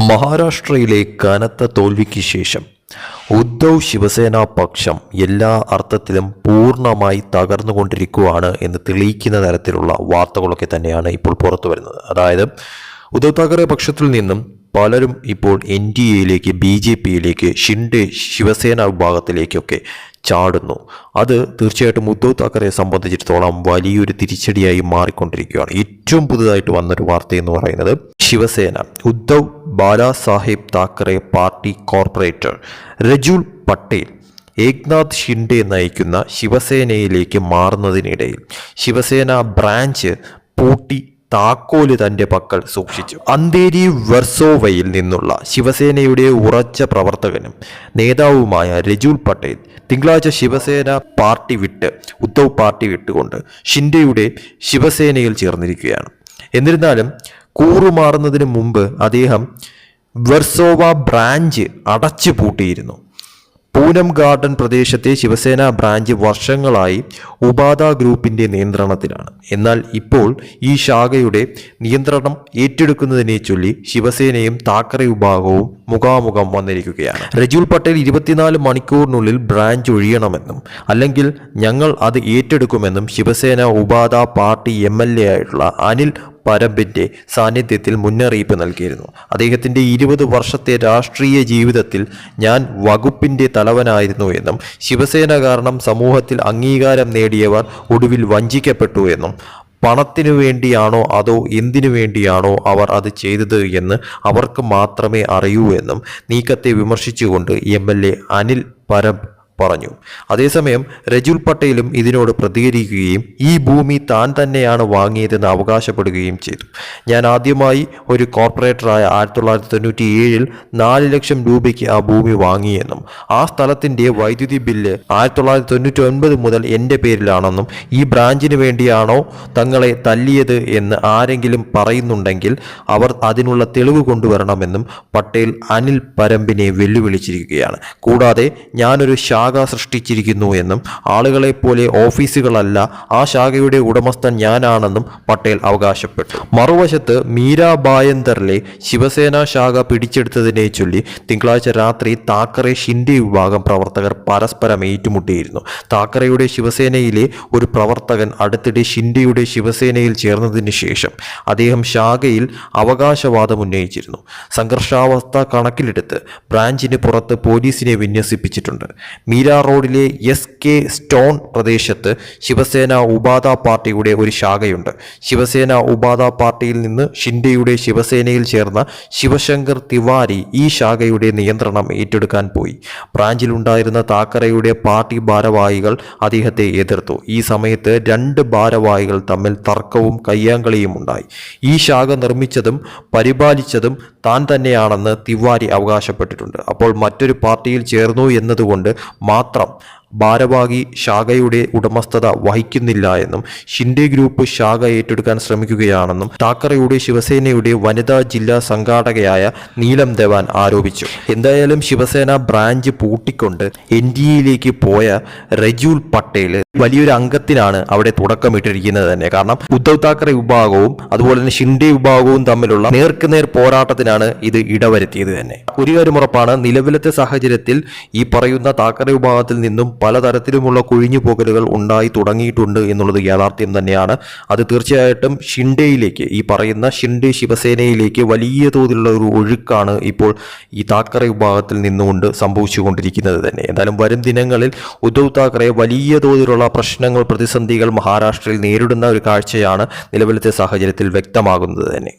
മഹാരാഷ്ട്രയിലെ കനത്ത തോൽവിക്ക് ശേഷം ഉദ്ധവ് ശിവസേന പക്ഷം എല്ലാ അർത്ഥത്തിലും പൂർണമായി തകർന്നുകൊണ്ടിരിക്കുകയാണ് എന്ന് തെളിയിക്കുന്ന തരത്തിലുള്ള വാർത്തകളൊക്കെ തന്നെയാണ് ഇപ്പോൾ പുറത്തു വരുന്നത് അതായത് ഉദ്ധവ് താക്കറെ പക്ഷത്തിൽ നിന്നും പലരും ഇപ്പോൾ എൻ ഡി എയിലേക്ക് ബി ജെ പിയിലേക്ക് ഷിൻഡെ ശിവസേന വിഭാഗത്തിലേക്കൊക്കെ ചാടുന്നു. അത് തീർച്ചയായിട്ടും ഉദ്ധവ് താക്കറെ സംബന്ധിച്ചിടത്തോളം വലിയൊരു തിരിച്ചടിയായി മാറിക്കൊണ്ടിരിക്കുകയാണ്. ഏറ്റവും പുതുതായിട്ട് വന്നൊരു വാർത്ത എന്ന് പറയുന്നത് ശിവസേന. ഉദ്ധവ് ബാലാസാഹേബ് താക്കറെ പാർട്ടി കോർപ്പറേറ്റർ രജുൽ പട്ടേൽ ഏക്നാഥ് ഷിൻഡെ നയിക്കുന്ന ശിവസേനയിലേക്ക് മാറുന്നതിനിടയിൽ ശിവസേന ബ്രാഞ്ച് പൂട്ടി താക്കോൽ തന്റെ പക്കൽ സൂക്ഷിച്ചു. അന്തേരി വെർസോവയിൽ നിന്നുള്ള ശിവസേനയുടെ ഉറച്ച പ്രവർത്തകനും നേതാവുമായ രജുൽ പട്ടേൽ തിങ്കളാഴ്ച ശിവസേന പാർട്ടി വിട്ട് ഉദ്ധവ് പാർട്ടി വിട്ടുകൊണ്ട് ഷിൻഡയുടെ ശിവസേനയിൽ ചേർന്നിരിക്കുകയാണ്. എന്നിരുന്നാലും കൂറുമാറുന്നതിന് മുമ്പ് അദ്ദേഹം വെർസോവ ബ്രാഞ്ച് അടച്ചു പൂട്ടിയിരുന്നു പൂനം ഗാർഡൻ പ്രദേശത്തെ ശിവസേന ബ്രാഞ്ച് വർഷങ്ങളായി ഉപാധ ഗ്രൂപ്പിന്റെ നിയന്ത്രണത്തിലാണ്. എന്നാൽ ഇപ്പോൾ ഈ ശാഖയുടെ നിയന്ത്രണം ഏറ്റെടുക്കുന്നതിനെ ചൊല്ലി ശിവസേനയും താക്കറെ വിഭാഗവും മുഖാമുഖം വന്നിരിക്കുകയാണ്. രജുൽ പട്ടേൽ ഇരുപത്തിനാല് മണിക്കൂറിനുള്ളിൽ ബ്രാഞ്ച് ഒഴിയണമെന്നും അല്ലെങ്കിൽ ഞങ്ങൾ അത് ഏറ്റെടുക്കുമെന്നും ശിവസേന ഉപാധ പാർട്ടി എം എൽ എ ആയിട്ടുള്ള അനിൽ പരമ്പിന്റെ സാന്നിധ്യത്തിൽ മുന്നറിയിപ്പ് നൽകിയിരുന്നു. അദ്ദേഹത്തിന്റെ ഇരുപത് വർഷത്തെ രാഷ്ട്രീയ ജീവിതത്തിൽ ഞാൻ വകുപ്പിന്റെ തലവനായിരുന്നു എന്നും ശിവസേന കാരണം സമൂഹത്തിൽ അംഗീകാരം നേടിയവർ ഒടുവിൽ വഞ്ചിക്കപ്പെട്ടു എന്നും പണത്തിനു വേണ്ടിയാണോ അതോ എന്തിനു വേണ്ടിയാണോ അവർ അത് ചെയ്തത് എന്ന് അവർക്ക് മാത്രമേ അറിയൂ എന്നും നീക്കത്തെ വിമർശിച്ചുകൊണ്ട് M L A Anil Parab പറഞ്ഞു. അതേസമയം രജുൽ പട്ടേലും ഇതിനോട് പ്രതികരിക്കുകയും ഈ ഭൂമി താൻ തന്നെയാണ് വാങ്ങിയതെന്ന് അവകാശപ്പെടുകയും ചെയ്തു. ഞാൻ ആദ്യമായി ഒരു കോർപ്പറേറ്ററായ ആയിരത്തി തൊള്ളായിരത്തി തൊണ്ണൂറ്റി ഏഴിൽ നാല് ലക്ഷം രൂപയ്ക്ക് ആ ഭൂമി വാങ്ങിയെന്നും ആ സ്ഥലത്തിന്റെ വൈദ്യുതി ബില്ല് ആയിരത്തി തൊള്ളായിരത്തി തൊണ്ണൂറ്റി ഒൻപത് മുതൽ എന്റെ പേരിലാണെന്നും ഈ ബ്രാഞ്ചിന് വേണ്ടിയാണോ തങ്ങളെ തല്ലിയത് എന്ന് ആരെങ്കിലും പറയുന്നുണ്ടെങ്കിൽ അവർ അതിനുള്ള തെളിവ് കൊണ്ടുവരണമെന്നും പട്ടേൽ അനിൽ പരമ്പിനെ വെല്ലുവിളിച്ചിരിക്കുകയാണ്. കൂടാതെ ഞാനൊരു ശാഖ സൃഷ്ടിച്ചിരിക്കുന്നു എന്നും ആളുകളെ പോലെ ഓഫീസുകളല്ല ആ ശാഖയുടെ ഉടമസ്ഥൻ ഞാനാണെന്നും പട്ടേൽ അവകാശപ്പെട്ടു. മറുവശത്ത് മീരാ ബായന്തറിലെ ശിവസേന ശാഖ പിടിച്ചെടുത്തതിനെ ചൊല്ലി തിങ്കളാഴ്ച രാത്രി താക്കറെ ഷിൻഡെ വിഭാഗം പ്രവർത്തകർ പരസ്പരം ഏറ്റുമുട്ടിയിരുന്നു. താക്കറയുടെ ശിവസേനയിലെ ഒരു പ്രവർത്തകൻ അടുത്തിടെ ഷിൻഡെയുടെ ശിവസേനയിൽ ചേർന്നതിന് ശേഷം അദ്ദേഹം ശാഖയിൽ അവകാശവാദം ഉന്നയിച്ചിരുന്നു. സംഘർഷാവസ്ഥ കണക്കിലെടുത്ത് ബ്രാഞ്ചിന് പുറത്ത് പോലീസിനെ വിന്യസിപ്പിച്ചിട്ടുണ്ട്. മീര റോഡിലെ എസ് കെ സ്റ്റോൺ പ്രദേശത്ത് ശിവസേന ഉപാധ പാർട്ടിയുടെ ഒരു ശാഖയുണ്ട്. ശിവസേന ഉപാധ പാർട്ടിയിൽ നിന്ന് ഷിൻഡെയുടെ ശിവസേനയിൽ ചേർന്ന ശിവശങ്കർ തിവാരി ഈ ശാഖയുടെ നിയന്ത്രണം ഏറ്റെടുക്കാൻ പോയി. ബ്രാഞ്ചിലുണ്ടായിരുന്ന താക്കറയുടെ പാർട്ടി ഭാരവാഹികൾ അദ്ദേഹത്തെ എതിർത്തു. ഈ സമയത്ത് രണ്ട് ഭാരവാഹികൾ തമ്മിൽ തർക്കവും കയ്യാങ്കളിയും ഉണ്ടായി. ഈ ശാഖ നിർമ്മിച്ചതും പരിപാലിച്ചതും താൻ തന്നെയാണെന്ന് തിവാരി അവകാശപ്പെട്ടിട്ടുണ്ട്. അപ്പോൾ മറ്റൊരു പാർട്ടിയിൽ ചേർന്നു എന്നതുകൊണ്ട് മാത്രം ഭാരവാഹി ശാഖയുടെ ഉടമസ്ഥത വഹിക്കുന്നില്ല എന്നും ഷിൻഡെ ഗ്രൂപ്പ് ശാഖ ഏറ്റെടുക്കാൻ ശ്രമിക്കുകയാണെന്നും താക്കറയുടെ ശിവസേനയുടെ വനിതാ ജില്ലാ സംഘാടകയായ നീലം ദേവാൻ ആരോപിച്ചു. എന്തായാലും ശിവസേന ബ്രാഞ്ച് പൂട്ടിക്കൊണ്ട് എൻ ഡി എയിലേക്ക് പോയ രജുൽ പട്ടേൽ വലിയൊരു അംഗത്തിനാണ് അവിടെ തുടക്കമിട്ടിരിക്കുന്നത് തന്നെ. കാരണം ഉദ്ധവ് താക്കറെ വിഭാഗവും അതുപോലെ തന്നെ ഷിൻഡെ വിഭാഗവും തമ്മിലുള്ള നേർക്കുനേർ പോരാട്ടത്തിനാണ് ഇത് ഇടവരുത്തിയത് തന്നെ. ഒരു കാര്യം ഉറപ്പാണ് നിലവിലത്തെ സാഹചര്യത്തിൽ ഈ പറയുന്ന താക്കറെ വിഭാഗത്തിൽ നിന്നും പലതരത്തിലുമുള്ള കുഴിഞ്ഞുപോകലുകൾ ഉണ്ടായി തുടങ്ങിയിട്ടുണ്ട് എന്നുള്ളത് യാഥാർത്ഥ്യം തന്നെയാണ്. അത് തീർച്ചയായിട്ടും ഷിൻഡേയിലേക്ക് ഈ പറയുന്ന ഷിൻഡെ ശിവസേനയിലേക്ക് വലിയ തോതിലുള്ള ഒരു ഒഴുക്കാണ് ഇപ്പോൾ ഈ താക്കറെ വിഭാഗത്തിൽ നിന്നുകൊണ്ട് സംഭവിച്ചുകൊണ്ടിരിക്കുന്നത് തന്നെ. എന്തായാലും വരും ദിനങ്ങളിൽ ഉദ്ധവ് താക്കറെ വലിയ തോതിലുള്ള പ്രശ്നങ്ങൾ പ്രതിസന്ധികൾ മഹാരാഷ്ട്രയിൽ നേരിടുന്ന ഒരു കാഴ്ചയാണ് നിലവിലത്തെ സാഹചര്യത്തിൽ വ്യക്തമാകുന്നത് തന്നെ.